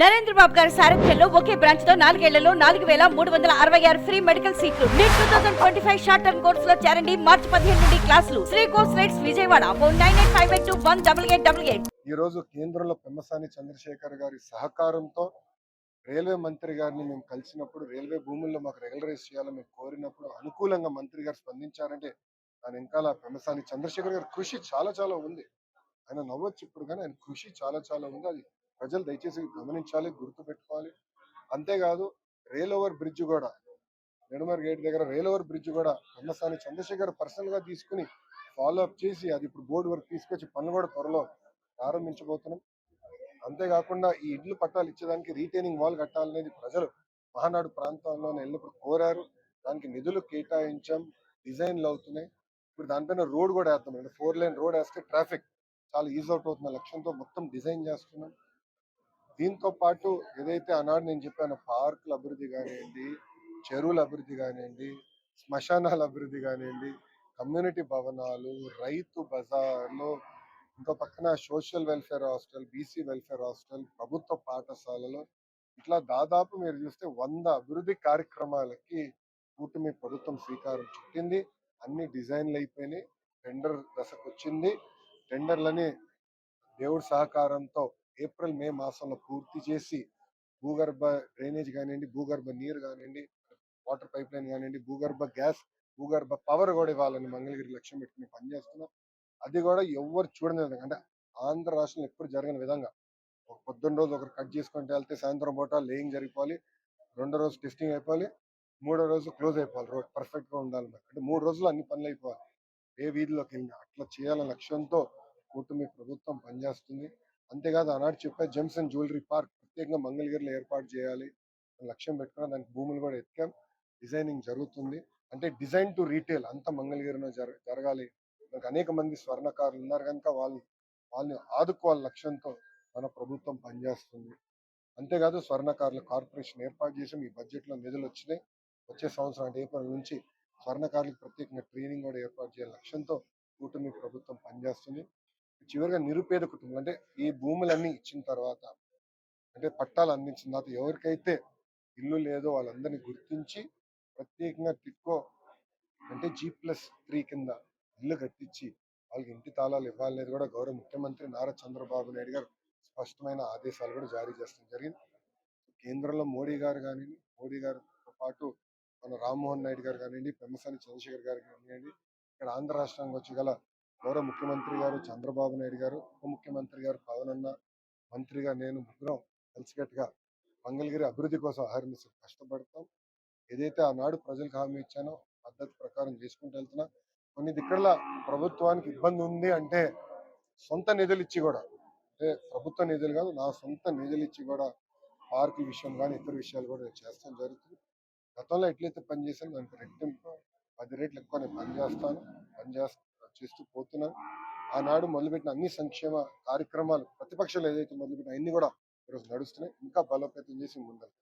నరేంద్ర బాబు గారి సారథ్యంలో ఒకే బ్రాంచ్తో నాలుగేళ్ళలో నాలుగు వేల మూడు వందల అరవై ఆరు ఫ్రీ మెడికల్ సీట్లు. NEET two thousand twenty five short term కోర్స్లో చేరండి. మార్చి పదిహేను నుండి క్లాసులు. Sri course rates Vijayawada. Phone nine eight five eight two one double eight double eight. ఈ రోజు కేంద్రంలో పెమ్మసాని చంద్రశేఖర్ గారి సహకారంతో రైల్వే మంత్రి గారిని మేము కలిసినప్పుడు రైల్వే భూముల్లో మాకు రెగ్యులరైజ్ చేయాలని మేము కోరినప్పుడు అనుకూలంగా మంత్రి గారు స్పందించారంటే దాని వెనకాల పెమ్మసాని చంద్రశేఖర్ గారి కృషి చాలా చాలా ఉంది. ఆయన నవ్వచ్చు ఇప్పుడు కానీ ఆయన కృషి చాలా చాలా ఉంది. అది ప్రజలు దయచేసి గమనించాలి గుర్తు పెట్టుకోవాలి అంతేకాదు రైల్ ఓవర్ బ్రిడ్జ్ కూడా నెడమర్ గేట్ దగ్గర రైల్ ఓవర్ బ్రిడ్జ్ కూడా పెమ్మసాని చంద్రశేఖర్ పర్సనల్గా తీసుకుని ఫాలో అప్ చేసి అది ఇప్పుడు బోర్డు వరకు తీసుకొచ్చి పనులు కూడా త్వరలో ప్రారంభించబోతున్నాం. అంతేకాకుండా ఈ ఇడ్లు పట్టాలు ఇచ్చేదానికి రీటైనింగ్ వాల్ కట్టాలనేది ప్రజలు మహానాడు ప్రాంతంలోనే ఎల్లప్పుడు కోరారు. దానికి నిధులు కేటాయించాం డిజైన్లు అవుతున్నాయి. ఇప్పుడు దానిపైన రోడ్ కూడా వేస్తాం అంటే ఫోర్ లైన్ రోడ్ వేస్తే ట్రాఫిక్ చాలా ఈజీ అవుట్ అవుతున్న లక్ష్యంతో మొత్తం డిజైన్ చేస్తున్నాం. దీంతో పాటు ఏదైతే అన్నాడు నేను చెప్పాను పార్కుల అభివృద్ధి కానివ్వండి చెరువుల అభివృద్ధి కానివ్వండి శ్మశానాల అభివృద్ధి కానివ్వండి కమ్యూనిటీ భవనాలు రైతు బజార్లు ఇంకో పక్కన social welfare hostel BC welfare hostel ప్రభుత్వ పాఠశాలలో ఇట్లా దాదాపు మీరు చూస్తే వంద అభివృద్ధి కార్యక్రమాలకి కూటమి ప్రభుత్వం శ్రీకారం చుట్టింది. అన్ని డిజైన్లు అయిపోయినాయి. టెండర్ దశకు వచ్చింది టెండర్లని దేవుడి సహకారంతో ఏప్రిల్ మే మాసంలో పూర్తి చేసి భూగర్భ డ్రైనేజ్ కానివ్వండి భూగర్భ నీరు కానివ్వండి వాటర్ పైప్ లైన్ కానివ్వండి భూగర్భ గ్యాస్ భూగర్భ పవర్ కూడా ఇవ్వాలని మంగళగిరి లక్ష్యం పెట్టుకుని పనిచేస్తున్నాం అది కూడా ఎవరు చూడని విధంగా అంటే ఆంధ్ర రాష్ట్రంలో ఎప్పుడు జరగని విధంగా. ఒక పొద్దున్న రోజు ఒకరు కట్ చేసుకుంటే వెళ్తే సాయంత్రం పూట లేయింగ్ జరిగిపోవాలి రెండో రోజు టెస్టింగ్ అయిపోవాలి మూడో రోజు క్లోజ్ అయిపోవాలి రోడ్ పర్ఫెక్ట్గా ఉండాలి మరి. అంటే మూడు రోజులు అన్ని పనులు అయిపోవాలి. ఏ వీధిలోకి వెళ్ళినా అట్లా చేయాలనే లక్ష్యంతో కూటమి ప్రభుత్వం పనిచేస్తుంది. అంతేకాదు ఆనాడు చెప్పే జెమ్స్ అండ్ జ్యువెలరీ పార్క్ ప్రత్యేకంగా మంగళగిరిలో ఏర్పాటు చేయాలి లక్ష్యం పెట్టుకుని దానికి భూములు కూడా ఎత్తాం డిజైనింగ్ జరుగుతుంది. అంటే డిజైన్ టు రీటైల్ అంతా మంగళగిరిలో జర జరగాలి. మనకు అనేక మంది స్వర్ణకారులు ఉన్నారు కనుక వాళ్ళు వాళ్ళని ఆదుకోవాలి లక్ష్యంతో మన ప్రభుత్వం పనిచేస్తుంది. అంతేకాదు స్వర్ణకారుల కార్పొరేషన్ ఏర్పాటు చేసి. ఈ బడ్జెట్లో నిధులు వచ్చినాయి. వచ్చే సంవత్సరం అంటే ఏప్రిల్ నుంచి స్వర్ణకారులకు ప్రత్యేకంగా ట్రైనింగ్ కూడా ఏర్పాటు చేయాలి లక్ష్యంతో కూటమి ప్రభుత్వం పనిచేస్తుంది. చివరిగా నిరుపేద కుటుంబం. అంటే ఈ భూములన్నీ ఇచ్చిన తర్వాత అంటే పట్టాలు అందించిన తర్వాత ఎవరికైతే ఇల్లు లేదో వాళ్ళందరినీ గుర్తించి ప్రత్యేకంగా టిట్కో అంటే జీ ప్లస్ త్రీ కింద ఇల్లు కట్టించి వాళ్ళకి ఇంటి తాళాలు ఇవ్వాలనేది కూడా గౌరవ ముఖ్యమంత్రి నారా చంద్రబాబు నాయుడు గారు స్పష్టమైన ఆదేశాలు కూడా జారీ చేస్తడం జరిగింది. కేంద్రంలో మోడీ గారు కానివ్వండి మోడీ గారితో పాటు మన రామ్మోహన్ నాయుడు గారు కానివ్వండి పెమ్మసాని చంద్రశేఖర్ గారు కానివ్వండి ఇక్కడ ఆంధ్ర రాష్ట్రానికి వచ్చి గల గౌరవ ముఖ్యమంత్రి గారు చంద్రబాబు నాయుడు గారు ఉప ముఖ్యమంత్రి గారు పవనన్న మంత్రిగా నేను ముగ్గురం కలిసికట్టుగా మంగళగిరి అభివృద్ధి కోసం ఆహర్నిశలు కష్టపడతాం. ఏదైతే ఆనాడు ప్రజలకు హామీ ఇచ్చానో పద్ధతి ప్రకారం చేసుకుంటూ వెళ్తున్నా. కొన్ని దిక్కల ప్రభుత్వానికి ఇబ్బంది ఉంది అంటే సొంత నిధులు ఇచ్చి కూడా అంటే ప్రభుత్వ నిధులు కాదు నా సొంత నిధులు ఇచ్చి కూడా పార్క్ విషయం కానీ ఇతర విషయాలు కూడా నేను చేస్తాం జరుగుతుంది. గతంలో ఎట్లయితే పనిచేసాను దానికి రెట్టింపు పది రేట్లు ఎక్కువ నేను పనిచేస్తాను పనిచేస్తాను చేస్తూ పోతున్నాను ఆనాడు మొదలుపెట్టిన అన్ని సంక్షేమ కార్యక్రమాలు ప్రతిపక్షాలు ఏదైతే మొదలుపెట్టిన అన్ని కూడా ఈరోజు నడుస్తున్నాయి. ఇంకా బలోపేతం చేసి ముందరు